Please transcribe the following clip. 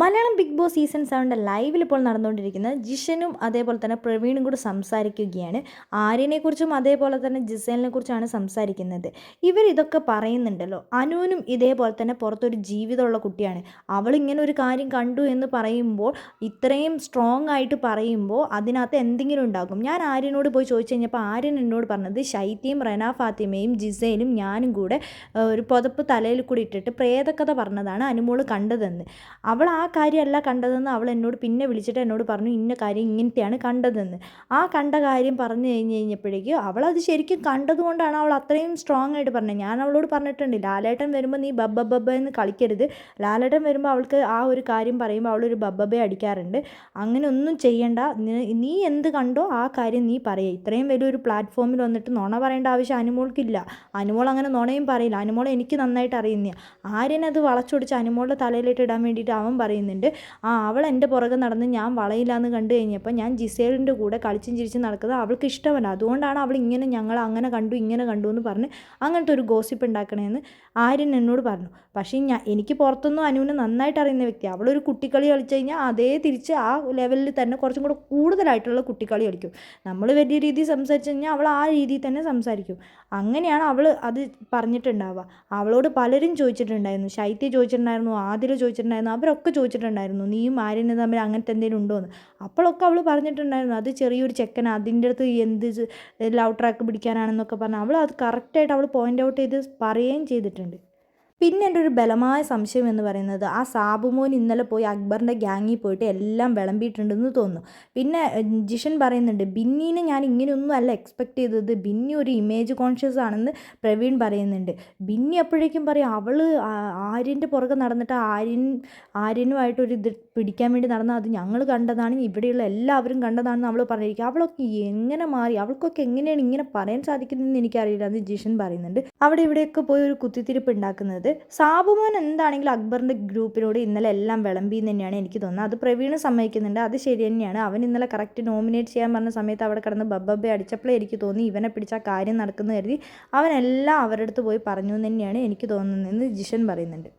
Malayalam Big Boss season സെവന്റെ ലൈവിൽ ഇപ്പോൾ നടന്നുകൊണ്ടിരിക്കുന്ന ജിഷനും അതേപോലെ തന്നെ പ്രവീണും കൂടി സംസാരിക്കുകയാണ്. ആര്യനെക്കുറിച്ചും അതേപോലെ തന്നെ ജിസേലിനെ കുറിച്ചാണ് സംസാരിക്കുന്നത്. ഇവർ ഇതൊക്കെ പറയുന്നുണ്ടല്ലോ. അനുവിനും ഇതേപോലെ തന്നെ പുറത്തൊരു ജീവിതമുള്ള കുട്ടിയാണ്. അവൾ ഇങ്ങനെ ഒരു കാര്യം കണ്ടു എന്ന് പറയുമ്പോൾ ഇത്രയും സ്ട്രോങ് ആയിട്ട് പറയുമ്പോൾ അതിനകത്ത് എന്തെങ്കിലും ഉണ്ടാകും. ഞാൻ ആര്യനോട് പോയി ചോദിച്ചു കഴിഞ്ഞപ്പോൾ ആര്യൻ എന്നോട് പറഞ്ഞത് ശൈത്യയും റെന ഫാത്തിമയും ജിസേലും ഞാനും കൂടെ ഒരു പുതപ്പ് തലയിൽ കൂടി ഇട്ടിട്ട് പ്രേതകഥ പറഞ്ഞതാണ് അനുമോൾ കണ്ടതെന്ന്. അവൾ ആ കാര്യമല്ല കണ്ടതെന്ന് അവൾ എന്നോട് പിന്നെ വിളിച്ചിട്ട് എന്നോട് പറഞ്ഞു ഇന്ന കാര്യം ഇങ്ങനത്തെയാണ് കണ്ടതെന്ന്. ആ കണ്ട കാര്യം പറഞ്ഞു കഴിഞ്ഞ് കഴിഞ്ഞപ്പോഴേക്കും അവളത് ശരിക്കും കണ്ടതുകൊണ്ടാണ് അവൾ അത്രയും സ്ട്രോങ് ആയിട്ട് പറഞ്ഞത്. ഞാൻ അവളോട് പറഞ്ഞിട്ടുണ്ട് ലാലേട്ടൻ വരുമ്പോൾ നീ ബബ്ബ ബബ്ബ എന്ന് കളിക്കരുത്. ലാലേട്ടൻ വരുമ്പോൾ അവൾക്ക് ആ ഒരു കാര്യം പറയുമ്പോൾ അവളൊരു ബബ്ബബെ അടിക്കാറുണ്ട്. അങ്ങനെ ഒന്നും ചെയ്യണ്ട. നി- എന്ത് കണ്ടോ ആ കാര്യം നീ പറയുക ഇത്രയും വലിയൊരു പ്ലാറ്റ്ഫോമിൽ വന്നിട്ട് നുണ പറയേണ്ട ആവശ്യം അനുമോൾക്കില്ല. അനുമോൾ അങ്ങനെ നുണയും പറയില്ല. അനുമോൾ എനിക്ക് നന്നായിട്ട് അറിയുന്ന ആര്യനത് വളച്ചൊടിച്ച് അനുമോളുടെ തലയിലിട്ട് ഇടാൻ വേണ്ടിയിട്ട് അവൻ പറയുന്നുണ്ട് ആ അവൾ എന്റെ പുറകെ നടന്ന് ഞാൻ വളയില്ലാന്ന് കണ്ടു കഴിഞ്ഞപ്പോൾ ഞാൻ ജിസേലിന്റെ കൂടെ കളിച്ചും ചിരിച്ചും നടക്കുന്നത് അവൾക്ക് ഇഷ്ടമല്ല. അതുകൊണ്ടാണ് അവൾ ഇങ്ങനെ ഞങ്ങൾ അങ്ങനെ കണ്ടു ഇങ്ങനെ കണ്ടു എന്ന് പറഞ്ഞ് അങ്ങനത്തെ ഒരു ഗോസിപ്പ് ഉണ്ടാക്കണേന്ന് ആര്യൻ എന്നോട് പറഞ്ഞു. പക്ഷേ ഞാൻ എനിക്ക് പുറത്തൊന്നും അനുവിന് നന്നായിട്ട് അറിയുന്ന വ്യക്തി അവളൊരു കുട്ടിക്കളി കളിച്ചു കഴിഞ്ഞാൽ അതേ തിരിച്ച് ആ ലെവലിൽ തന്നെ കുറച്ചും കൂടെ കൂടുതലായിട്ടുള്ള കുട്ടിക്കളി കളിക്കും. നമ്മൾ വലിയ രീതിയിൽ സംസാരിച്ചു കഴിഞ്ഞാൽ അവൾ ആ രീതിയിൽ തന്നെ സംസാരിക്കും. അങ്ങനെയാണ് അവൾ അത് പറഞ്ഞിട്ടുണ്ടാവുക. അവളോട് പലരും ചോദിച്ചിട്ടുണ്ടായിരുന്നു. ശൈത്യ ചോദിച്ചിട്ടുണ്ടായിരുന്നു ആദിൽ ചോദിച്ചിട്ടുണ്ടായിരുന്നു. അവരൊക്കെ ചോദിച്ചിട്ടുണ്ടായിരുന്നു നീയും ആര്യനും തമ്മിൽ അങ്ങനത്തെ എന്തെങ്കിലും ഉണ്ടോ എന്ന് അപ്പോഴൊക്കെ അവൾ പറഞ്ഞിട്ടുണ്ടായിരുന്നു അത് ചെറിയൊരു ചെക്കൻ അതിന്റെ അടുത്ത് എന്ത് ലൗ ട്രാക്ക് പിടിക്കാനാണെന്നൊക്കെ പറഞ്ഞ്. അവൾ അത് കറക്റ്റായിട്ട് അവൾ പോയിന്റ് ഔട്ട് ചെയ്ത് പറയുകയും ചെയ്തിട്ടുണ്ട്. പിന്നെ എന്റെ ഒരു ബലമായ സംശയം എന്ന് പറയുന്നത് ആ സാബുമോൻ ഇന്നലെ പോയി അക്ബറിന്റെ ഗ്യാങ്ങിൽ പോയിട്ട് എല്ലാം വിളമ്പിയിട്ടുണ്ടെന്ന് തോന്നുന്നു. പിന്നെ ജിഷൻ പറയുന്നുണ്ട് ബിന്നീനെ ഞാൻ ഇങ്ങനെയൊന്നും അല്ല എക്സ്പെക്ട് ചെയ്തത്. ബിന്നി ഒരു ഇമേജ് കോൺഷ്യസ് ആണെന്ന് പ്രവീൺ പറയുന്നുണ്ട്. ബിന്നി അപ്പോഴേക്കും പറയും അവൾ ആര്യന്റെ പുറകെ നടന്നിട്ട് ആര്യൻ ആര്യനുമായിട്ടൊരു ഇത് പിടിക്കാൻ വേണ്ടി നടന്ന അത് ഞങ്ങൾ കണ്ടതാണ്. ഇവിടെയുള്ള എല്ലാവരും കണ്ടതാണെന്ന് അവൾ പറഞ്ഞിരിക്കുക അവളൊക്കെ എങ്ങനെ മാറി? അവൾക്കൊക്കെ എങ്ങനെയാണ് ഇങ്ങനെ പറയാൻ സാധിക്കുന്നതെന്ന് എനിക്കറിയില്ല എന്ന് ജിഷൻ പറയുന്നുണ്ട്. അവിടെ ഇവിടെയൊക്കെ പോയി ഒരു കുത്തിത്തിരിപ്പ് ഉണ്ടാക്കുന്നത്. സാബുമോൻ എന്താണെങ്കിലും അക്ബറിന്റെ ഗ്രൂപ്പിനോട് ഇന്നലെ എല്ലാം വിളമ്പി എന്ന് തന്നെയാണ് എനിക്ക് തോന്നുന്നത്. അത് പ്രവീണ് സമ്മതിക്കുന്നുണ്ട്. അത് ശരി തന്നെയാണ്. അവൻ ഇന്നലെ കറക്റ്റ് നോമിനേറ്റ് ചെയ്യാൻ പറഞ്ഞ സമയത്ത് അവിടെ കിടന്ന് ബബ്ബബെ അടിച്ചപ്പോഴേ എനിക്ക് തോന്നി ഇവനെ പിടിച്ച കാര്യം നടക്കുന്നു കരുതി അവനെല്ലാം അവരുടെ അടുത്ത് പോയി പറഞ്ഞു തന്നെയാണ് എനിക്ക് തോന്നുന്നതെന്ന് ജിഷൻ പറയുന്നുണ്ട്.